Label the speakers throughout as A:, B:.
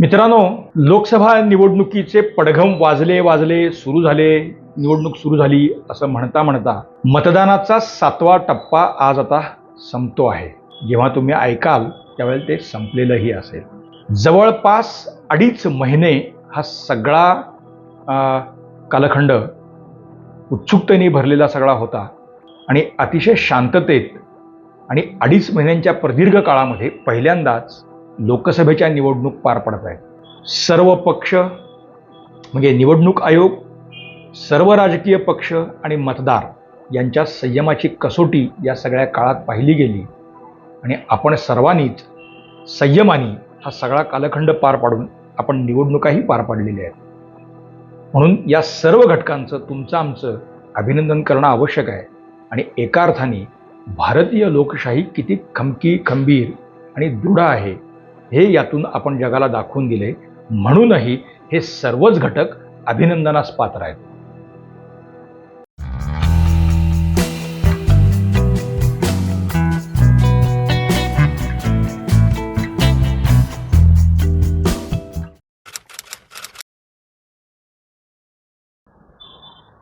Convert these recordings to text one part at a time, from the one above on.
A: मित्रांनो लोकसभा निवडणुकीचे पडघम वाजले वाजले सुरू झाले. निवडणूक सुरू झाली असं म्हणता म्हणता मतदानाचा सातवा टप्पा आज आता संपतो आहे. जेव्हा तुम्ही ऐकाल त्यावेळेला ते संपलेलंही असेल. जवळपास अडीच महिने हा सगळा कालखंड उत्सुकतेने भरलेला सगळा होता. आणि अतिशय शांततेत आणि अडीच महिन्यांच्या प्रदीर्घ काळामध्ये पहिल्यांदाच लोकसभेच्या निवडणूक पार पडत आहेत. सर्व पक्ष म्हणजे निवडणूक आयोग सर्व राजकीय पक्ष आणि मतदार यांच्या संयमाची कसोटी या सगळ्या काळात पाहिली गेली. आणि आपण सर्वांनीच संयमाने हा सगळा कालखंड पार पाडून आपण निवडणुकाही पार पाडलेल्या आहेत. म्हणून या सर्व घटकांचं तुमचं आमचं अभिनंदन करणं आवश्यक आहे. आणि एका अर्थाने भारतीय लोकशाही किती खमकी खंबीर आणि दृढ आहे हे यातून आपण जगाला दाखवून दिले. म्हणूनही हे सर्वच घटक अभिनंदनास पात्र आहेत.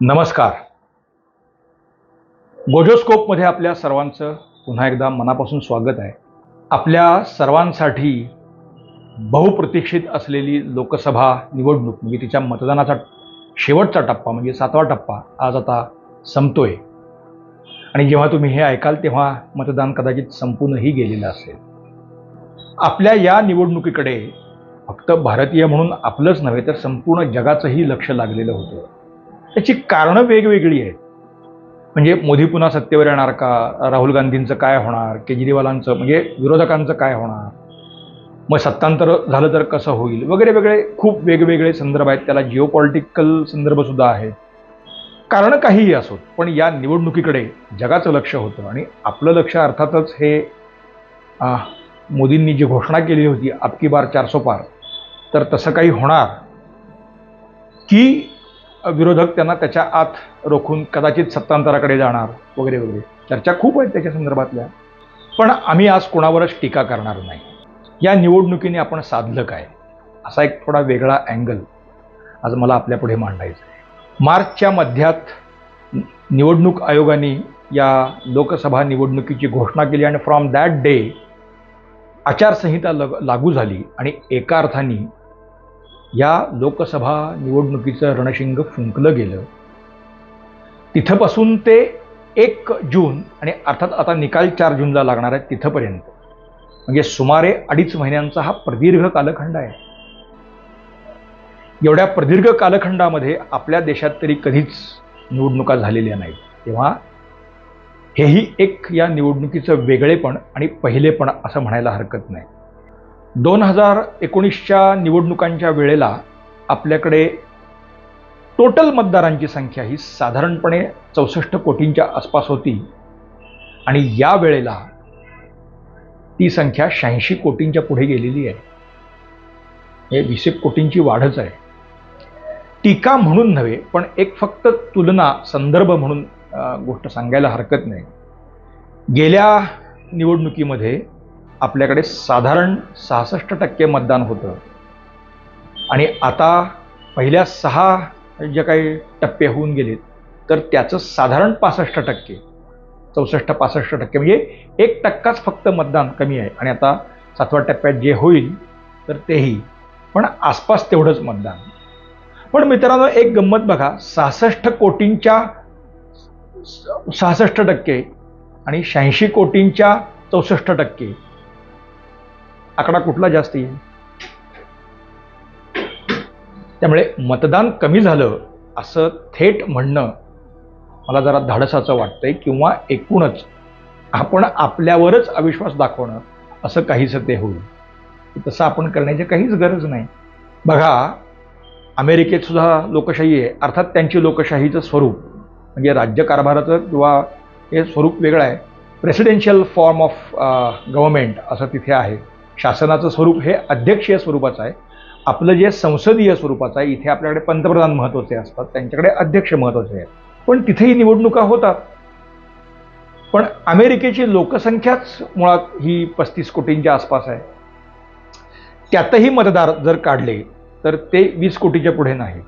A: नमस्कार. गोजोस्कोपमध्ये आपल्या सर्वांचं पुन्हा एकदा मनापासून स्वागत आहे. आपल्या सर्वांसाठी बहुप्रतीक्षित असलेली लोकसभा निवडणूक म्हणजे तिच्या मतदानाचा शेवटचा टप्पा म्हणजे सातवा टप्पा आज आता संपतोय. आणि जेव्हा तुम्ही हे ऐकाल तेव्हा मतदान कदाचित संपूनही गेलेलं असेल. आपल्या या निवडणुकीकडे फक्त भारतीय म्हणून आपलंच नव्हे तर संपूर्ण जगाचंही लक्ष लागलेलं होतं. त्याची कारणं वेगवेगळी आहेत. म्हणजे मोदी पुन्हा सत्तेवर येणार का? राहुल गांधींचं काय होणार? केजरीवालांचं म्हणजे विरोधकांचं काय होणार? मग सत्तांतर झालं तर कसं होईल? वगैरे वेगळे खूप वेगवेगळे संदर्भ आहेत. त्याला जिओ पॉलिटिकल आहे आहेत. कारण काहीही असोत पण या निवडणुकीकडे जगाचं लक्ष होतं. आणि आपलं लक्ष अर्थातच हे मोदींनी जी घोषणा केली होती आपकी बार चारसो पार तर तसं काही होणार. की विरोधक त्यांना त्याच्या आत रोखून कदाचित सत्तांतराकडे जाणार वगैरे वगैरे. चर्चा खूप आहेत त्याच्या संदर्भातल्या. पण आम्ही आज कोणावरच टीका करणार नाही. या निवडणुकीने आपण साधलं काय? असा एक थोडा वेगळा अँगल आज मला आपल्यापुढे मांडायचा आहे. मार्चच्या मध्यात निवडणूक आयोगाने या लोकसभा निवडणुकीची घोषणा केली आणि फ्रॉम दॅट डे आचारसंहिता लग लागू झाली आणि एका अर्थाने या लोकसभा निवडणुकीचं रणशिंग फुंकलं गेलं. तिथंपासून ते एक जून आणि अर्थात आता निकाल चार जूनला लागणार आहे तिथंपर्यंत. म्हणजे सुमारे अडीच महिन्यांचा हा प्रदीर्घ कालखंड आहे. एवढ्या प्रदीर्घ कालखंडामध्ये आपल्या देशात तरी कधीच निवडणुका झालेल्या नाहीत. तेव्हा हेही एक या निवडणुकीचं वेगळेपण आणि पहिलेपण असं म्हणायला हरकत नाही. दोन हजार एकोणीसच्या निवडणुकांच्या वेळेला आपल्याकडे टोटल मतदारांची संख्या ही साधारणपणे चौसष्ट कोटींच्या आसपास होती. आणि या वेळेला ती संख्या शहाऐंशी कोटींच्या पुढे गेलेली आहे. हे वीस एक कोटींची वाढच आहे. टीका म्हणून नव्हे पण एक फक्त तुलना संदर्भ म्हणून गोष्ट सांगायला हरकत नाही. गेल्या निवडणुकीमध्ये आपल्याकडे साधारण सहासष्ट टक्के मतदान होतं. आणि आता पहिल्या सहा जे काही टप्पे होऊन गेलेत तर त्याचं साधारण पासष्ट टक्के. चौसष्ट पासष्ट टक्के. म्हणजे एक टक्काच फक्त मतदान कमी आहे. आणि आता सातव्या टप्प्यात जे होईल तर तेही. पण आसपास तेवढंच मतदान. पण मित्रांनो एक गंमत बघा. सहासष्ट कोटींच्या सहासष्ट टक्के आणि शहाऐंशी कोटींच्या चौसष्ट टक्के. आकडा कुठला जास्त? येईल त्यामुळे मतदान कमी झालं असं थेट म्हणणं मला जरा धाडसाचं वाटतंय किंवा एकूणच आपण आपल्यावरच अविश्वास दाखवणं असं काहीसं ते होईल. तसं आपण करण्याची काहीच गरज नाही. बघा अमेरिकेत सुद्धा लोकशाही आहे. अर्थात त्यांची लोकशाहीचं स्वरूप म्हणजे राज्यकारभाराचं किंवा हे स्वरूप वेगळं आहे. प्रेसिडेन्शियल फॉर्म ऑफ गव्हर्मेंट असं तिथे आहे. शासनाचं स्वरूप हे अध्यक्षीय स्वरूपाचं आहे. आपलं जे संसदीय स्वरूपाचं आहे इथे आपल्याकडे पंतप्रधान महत्त्वाचे असतात त्यांच्याकडे अध्यक्ष महत्त्वाचे आहेत. पण तिथेही निवडणुका होतात. पण अमेरिकेची लोकसंख्याच मुळात ही पस्तीस कोटींच्या आसपास आहे. त्यातही मतदार जर काढले तर ते वीस कोटीच्या पुढे नाही.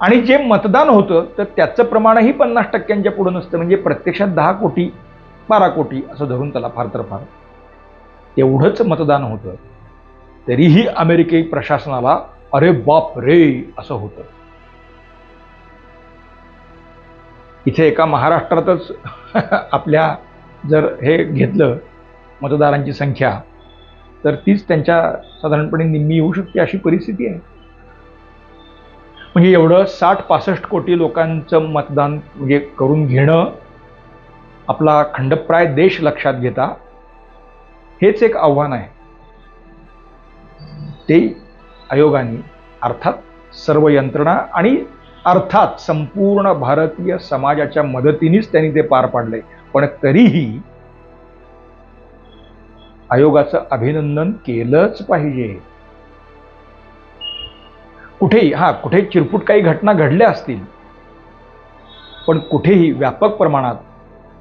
A: आणि जे मतदान होतं तर त्याचं प्रमाणही पन्नास टक्क्यांच्या पुढे नसतं. म्हणजे प्रत्यक्षात दहा कोटी बारा कोटी असं धरून त्याला फार तर फार. एवढंच मतदान होतं तरीही अमेरिकी प्रशासनाला अरे बाप रे असं होतं. इथे एका महाराष्ट्रातच आपल्या जर हे घेतलं मतदारांची संख्या तर तीच त्यांच्या साधारणपणे निम्मी येऊ शकते अशी परिस्थिती आहे. म्हणजे एवढं साठ पासष्ट कोटी लोकांचं मतदान म्हणजे करून घेणं आपला खंडप्राय देश लक्षात घेता हेच एक आव्हान आहे. ते आयोगाने अर्थात सर्व यंत्रणा आणि अर्थात संपूर्ण भारतीय समाजाच्या मदतीनेच त्यांनी ते पार पाडले पण तरीही आयोगाचं अभिनंदन केलंच पाहिजे. कुठेही हा कुठे चिरपुट काही घटना घडल्या असतील पण कुठेही व्यापक प्रमाणात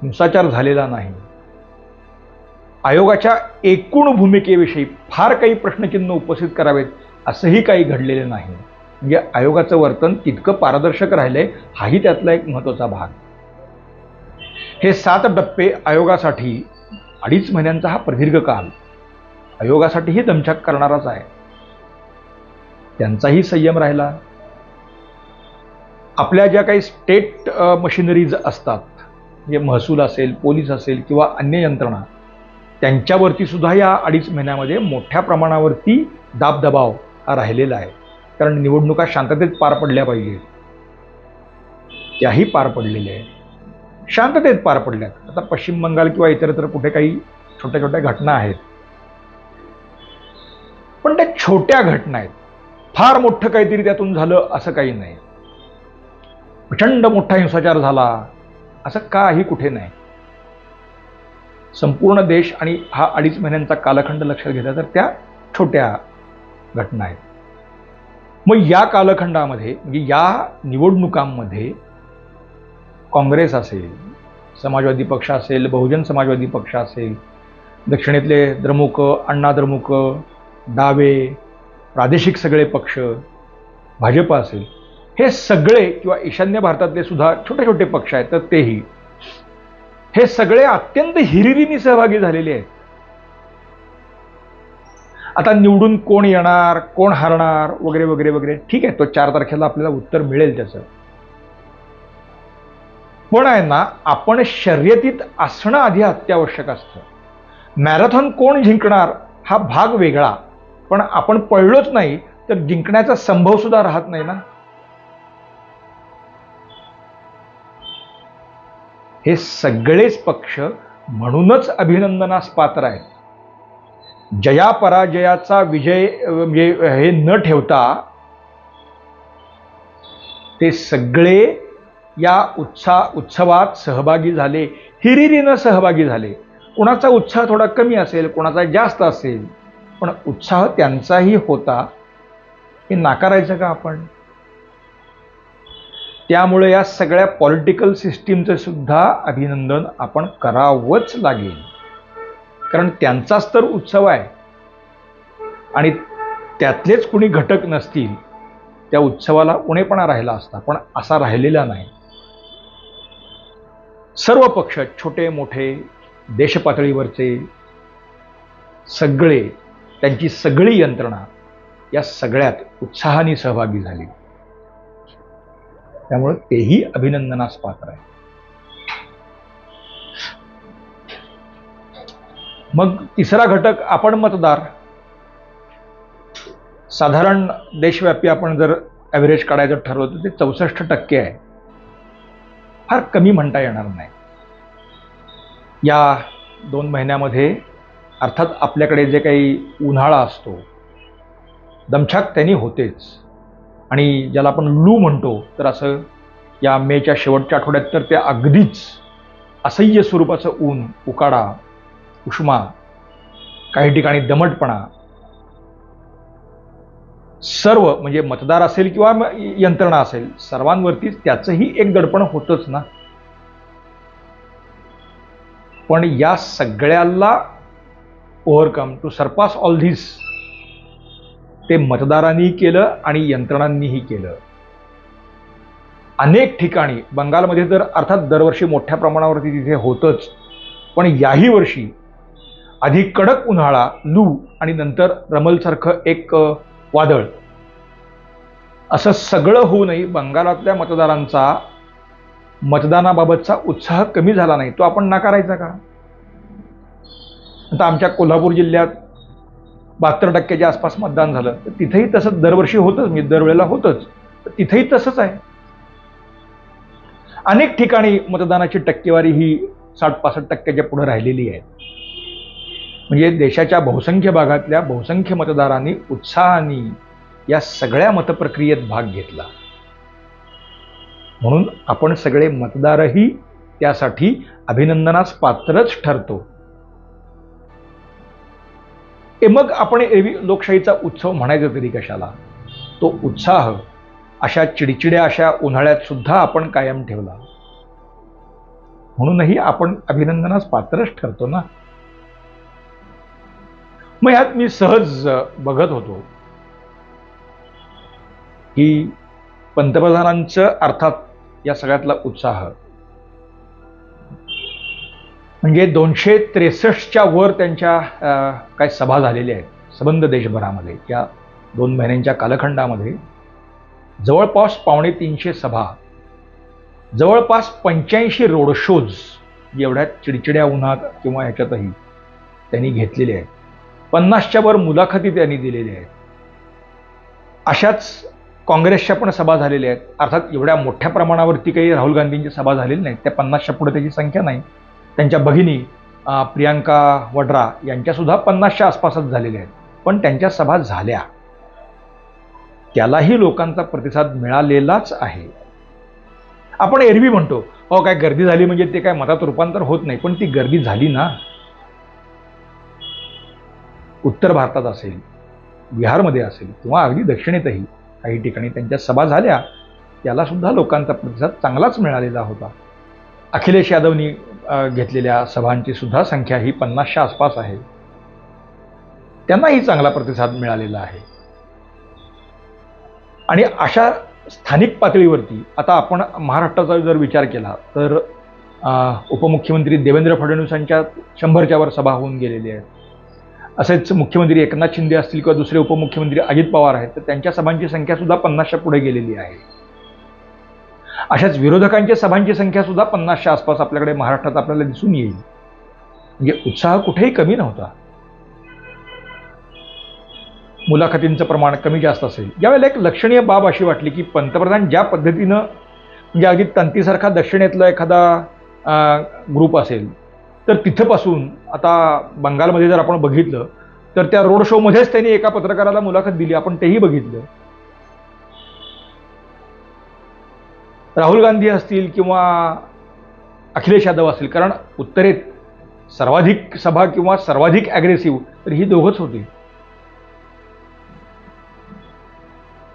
A: हिंसाचार झालेला नाही. आयोगाच्या एकूण भूमिकेविषयी फार काही प्रश्नचिन्ह उपस्थित करावेत असंही काही घडलेलं नाही. म्हणजे आयोगाचं वर्तन तितकं पारदर्शक राहिलंय हाही त्यातला एक महत्त्वाचा भाग. हे सात टप्पे आयोगासाठी अडीच महिन्यांचा हा प्रदीर्घ काल. आयोगासाठीही दमछाक करणाराच आहे. त्यांचाही संयम राहिला. आपल्या ज्या काही स्टेट मशिनरीज असतात म्हणजे महसूल असेल पोलीस असेल किंवा अन्य यंत्रणा त्यांच्यावरती सुद्धा या अडीच महिन्यामध्ये मोठ्या प्रमाणावरती दाबदबाव हा राहिलेला आहे. कारण निवडणुका शांततेत पार पडल्या पाहिजेत त्याही पार पडलेल्या आहेत. शांततेत पार पडल्यात. आता पश्चिम बंगाल किंवा इतरत्र कुठे काही छोट्या छोट्या घटना आहेत. पण त्या छोट्या घटना आहेत. फार मोठं काहीतरी त्यातून झालं असं काही नाही. प्रचंड मोठा हिंसाचार झाला असं काही कुठे नाही. संपूर्ण देश आणि हा अडीच महिन्यांचा कालखंड लक्षात घेतला तर त्या छोट्या घटना आहेत. मग या कालखंडामध्ये म्हणजे या निवडणुकांमध्ये काँग्रेस असेल समाजवादी पक्ष असेल बहुजन समाजवादी पक्ष असेल दक्षिणेतले द्रमुक अण्णा द्रमुक डावे प्रादेशिक सगळे पक्ष भाजप असेल हे सगळे किंवा ईशान्य भारतातले सुद्धा छोटे छोटे पक्ष आहेत तर तेही. हे सगळे अत्यंत हिरिरीने सहभागी झालेले आहेत. आता निवडून कोण येणार कोण हारणार वगैरे वगैरे वगैरे. ठीक आहे तो चार तारखेला आपल्याला उत्तर मिळेल त्याचं. पण आहे ना आपण शर्यतीत असणं आधी अत्यावश्यक असतं. मॅरेथॉन कोण जिंकणार हा भाग वेगळा. पण आपण पळलोच नाही तर जिंकण्याचा संभव सुद्धा राहत नाही ना. हे सगळेच पक्ष म्हणूनच अभिनंदनास पात्र आहेत. जया पराजयाचा विजय म्हणजे हे न ठेवता ते सगळे या उत्सा उत्सवात सहभागी झाले. हिरिरीनं सहभागी झाले. कोणाचा उत्साह थोडा कमी असेल कोणाचा जास्त असेल पण उत्साह त्यांचाही होता. हे नाकारायचं का आपण? त्यामुळे या सगळ्या पॉलिटिकल सिस्टीमचं सुद्धा अभिनंदन आपण करावंच लागेल. कारण त्यांचाच तर उत्सव आहे. आणि त्यातलेच कुणी घटक नसतील त्या उत्सवाला उणेपणा राहिला असता पण असा राहिलेला नाही. सर्व पक्ष छोटे मोठे देशपातळीवरचे सगळे त्यांची सगळी यंत्रणा या सगळ्यात उत्साहाने सहभागी झाली. त्यामुळे तेही अभिनंदनास पात्र आहे. मग तिसरा घटक आपण मतदार. साधारण देशव्यापी आपण जर ॲव्हरेज काढायचं ठरवलं तर ते चौसष्ट टक्के आहे. फार कमी म्हणता येणार नाही. या दोन महिन्यामध्ये अर्थात आपल्याकडे जे काही उन्हाळा असतो दमछाक त्यांनी होतेच. आणि ज्याला आपण लू म्हणतो तर असं या मेच्या शेवटच्या आठवड्यात तर ते अगदीच असह्य स्वरूपाचं ऊन उकाडा उष्मा काही ठिकाणी दमटपणा सर्व म्हणजे मतदार असेल किंवा यंत्रणा असेल सर्वांवरतीच त्याचंही एक दडपण होतच ना. पण या सगळ्याला overcome to surpass all this ते मतदारांनी केलं आणि यंत्रणांनीही केलं. अनेक ठिकाणी बंगालमध्ये तर अर्थात दरवर्षी मोठ्या प्रमाणावरती तिथे होतच पण याही वर्षी आधी कडक उन्हाळा लू आणि नंतर रमलसारखं एक वादळ. असं सगळं होऊनही बंगालातल्या मतदारांचा मतदानाबाबतचा उत्साह कमी झाला नाही तो आपण नाकारायचा का? आता आमच्या कोल्हापूर जिल्ह्यात बहात्तर टक्क्याच्या आसपास मतदान झालं. तर तिथेही तसंच दरवर्षी होतंच मी दरवेळेला होतंच. तर तिथेही तसंच आहे. अनेक ठिकाणी मतदानाची टक्केवारी ही साठ पासष्ट टक्क्याच्या पुढे राहिलेली आहे. म्हणजे देशाच्या बहुसंख्य भागातल्या बहुसंख्य मतदारांनी उत्साहाने या सगळ्या मतप्रक्रियेत भाग घेतला. म्हणून आपण सगळे मतदारही त्यासाठी अभिनंदनास पात्रच ठरतो. ए मग आपण एरवी लोकशाहीचा उत्सव म्हणायचं तरी कशाला? तो उत्साह अशा चिडचिड्या अशा उन्हाळ्यात सुद्धा आपण कायम ठेवला. म्हणूनही आपण अभिनंदनास पात्रच ठरतो ना? मग यात मी सहज बघत होतो की पंतप्रधानांचं अर्थात या सगळ्यातला उत्साह. म्हणजे दोनशे त्रेसष्टच्या वर त्यांच्या काय सभा झालेल्या आहेत. सबंध देशभरामध्ये या दोन महिन्यांच्या कालखंडामध्ये. जवळपास पावणे तीनशे सभा. जवळपास पंच्याऐंशी रोड शोज एवढ्या चिडचिड्या उन्हात किंवा ह्याच्यातही त्यांनी घेतलेले आहेत. पन्नासच्या वर मुलाखती त्यांनी दिलेल्या आहेत. अशाच काँग्रेसच्या पण सभा झालेल्या आहेत. अर्थात एवढ्या मोठ्या प्रमाणावरती काही राहुल गांधींची सभा झालेली नाही त्या पन्नासच्या पुढे त्याची संख्या नाही. त्यांच्या भगिनी प्रियांका वड्रा यांच्यासुद्धा पन्नासच्या आसपासच झालेल्या आहेत. पण त्यांच्या सभा झाल्या. त्यालाही लोकांचा प्रतिसाद मिळालेलाच आहे. आपण एरवी म्हणतो हो काय गर्दी झाली म्हणजे ते काय मतात रूपांतर होत नाही. पण ती गर्दी झाली ना. उत्तर भारतात असेल बिहारमध्ये असेल किंवा अगदी दक्षिणेतही काही ठिकाणी त्यांच्या सभा झाल्या त्याला सुद्धा लोकांचा प्रतिसाद चांगलाच मिळालेला होता. अखिलेश यादवनी घेतलेल्या सभांची सुद्धा संख्या ही पन्नासच्या आसपास आहे. त्यांनाही चांगला प्रतिसाद मिळालेला आहे. आणि अशा स्थानिक पातळीवरती आता आपण महाराष्ट्राचा जर विचार केला तर उपमुख्यमंत्री देवेंद्र फडणवीसांच्या शंभरच्या वर सभा होऊन गेलेल्या आहेत. असेच मुख्यमंत्री एकनाथ शिंदे असतील किंवा दुसरे उपमुख्यमंत्री अजित पवार आहेत तर त्यांच्या सभांची संख्या सुद्धा पन्नासच्या पुढे गेलेली आहे. अशाच विरोधकांच्या सभांची संख्या सुद्धा पन्नासच्या आसपास आपल्याकडे महाराष्ट्रात आपल्याला दिसून येईल. म्हणजे उत्साह कुठेही कमी नव्हता. मुलाखतींचं प्रमाण कमी जास्त असेल. यावेळेला एक लक्षणीय बाब अशी वाटली की पंतप्रधान ज्या पद्धतीनं म्हणजे अगदी तंतीसारखा दक्षिणेतला एखादा ग्रुप असेल तर तिथंपासून आता बंगालमध्ये जर आपण बघितलं तर त्या रोड शोमध्येच त्यांनी एका पत्रकाराला मुलाखत दिली आपण तेही बघितलं. राहुल गांधी असतील किंवा अखिलेश यादव असतील कारण उत्तरेत सर्वाधिक सभा किंवा सर्वाधिक ॲग्रेसिव्ह तर ही दोघंच होती.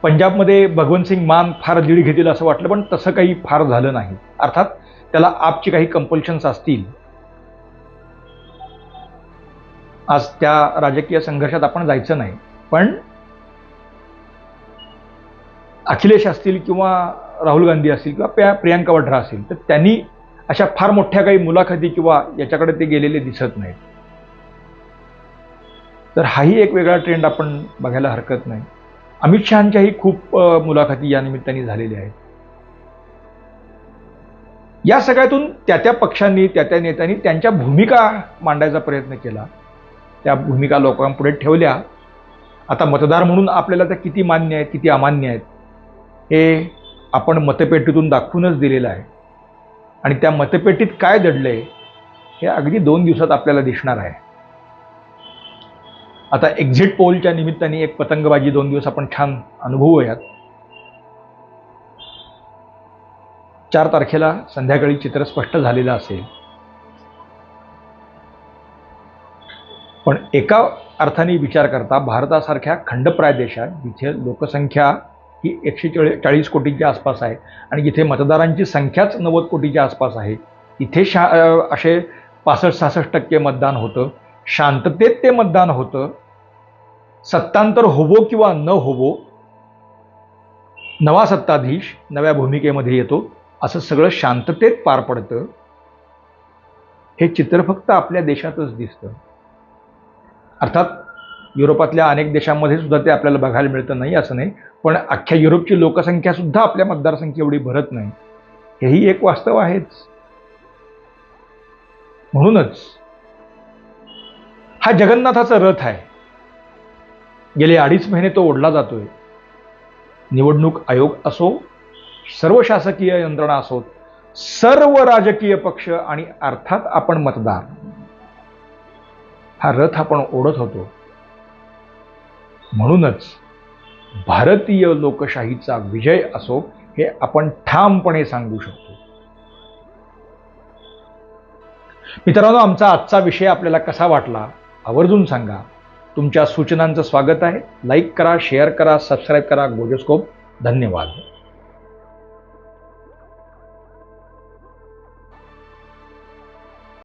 A: पंजाबमध्ये भगवंत सिंग मान फार दीड घेतील असं वाटलं पण तसं काही फार झालं नाही. अर्थात त्याला आपची काही कंपल्शन्स असतील. आज त्या राजकीय संघर्षात आपण जायचं नाही. पण अखिलेश असतील किंवा राहुल गांधी असतील किंवा प्रिया प्रियांका वड्रा असतील तर त्यांनी अशा फार मोठ्या काही मुलाखती किंवा याच्याकडे ते गेलेले दिसत नाहीत. तर हाही एक वेगळा ट्रेंड आपण बघायला हरकत नाही. अमित शहांच्याही खूप मुलाखती या निमित्ताने झालेल्या आहेत. या सगळ्यातून त्या त्या पक्षांनी त्या त्या नेत्यांनी त्यांच्या भूमिका मांडायचा प्रयत्न केला. त्या भूमिका लोकांपुढे ठेवल्या. आता मतदार म्हणून आपल्याला त्या किती मान्य आहेत किती अमान्य आहेत हे आपण मतपेटीतून दाखवूनच दिलेलं आहे. आणि त्या मतपेटीत काय दडलंय हे अगदी दोन दिवसात आपल्याला दिसणार आहे. आता एक्झिट पोलच्या निमित्ताने एक पतंगबाजी दोन दिवस आपण छान अनुभवूयात. चार तारखेला संध्याकाळी चित्र स्पष्ट झालेलं असेल. पण एका अर्थाने विचार करता भारतासारख्या खंडप्राय देशात जिथे लोकसंख्या ही एकशे चाळीस कोटीच्या आसपास आहे आणि जिथे मतदारांची संख्याच नव्वद कोटीच्या आसपास आहे इथे शा असे पासष्ट सहासष्ट टक्के मतदान होतं. शांततेत ते मतदान होतं. सत्तांतर होवो किंवा न होवो नवा सत्ताधीश नव्या भूमिकेमध्ये येतो. असं सगळं शांततेत पार पडतं. हे चित्र फक्त आपल्या देशातच दिसतं. अर्थात युरोपातल्या अनेक देशांमध्ये सुद्धा ते आपल्याला बघायला मिळतं नाही असं नाही. पण अख्ख्या युरोपची लोकसंख्या सुद्धा आपल्या मतदारसंख्या एवढी भरत नाही. हेही एक वास्तव आहेच. म्हणूनच हा जगन्नाथाचा रथ आहे. गेले अडीच महिने तो ओढला जातोय. निवडणूक आयोग असो सर्व शासकीय यंत्रणा असोत सर्व राजकीय पक्ष आणि अर्थात आपण मतदार. हा रथ आपण ओढत होतो. म्हणूनच भारतीय लोकशाहीचा विजय असो हे आपण ठामपणे सांगू शकतो. मित्रांनो आमचा आजचा विषय आपल्याला कसा वाटला आवर्जून सांगा. तुमच्या सूचनांचं स्वागत आहे. लाईक करा शेअर करा सबस्क्राईब करा गोजोस्कोप. धन्यवाद.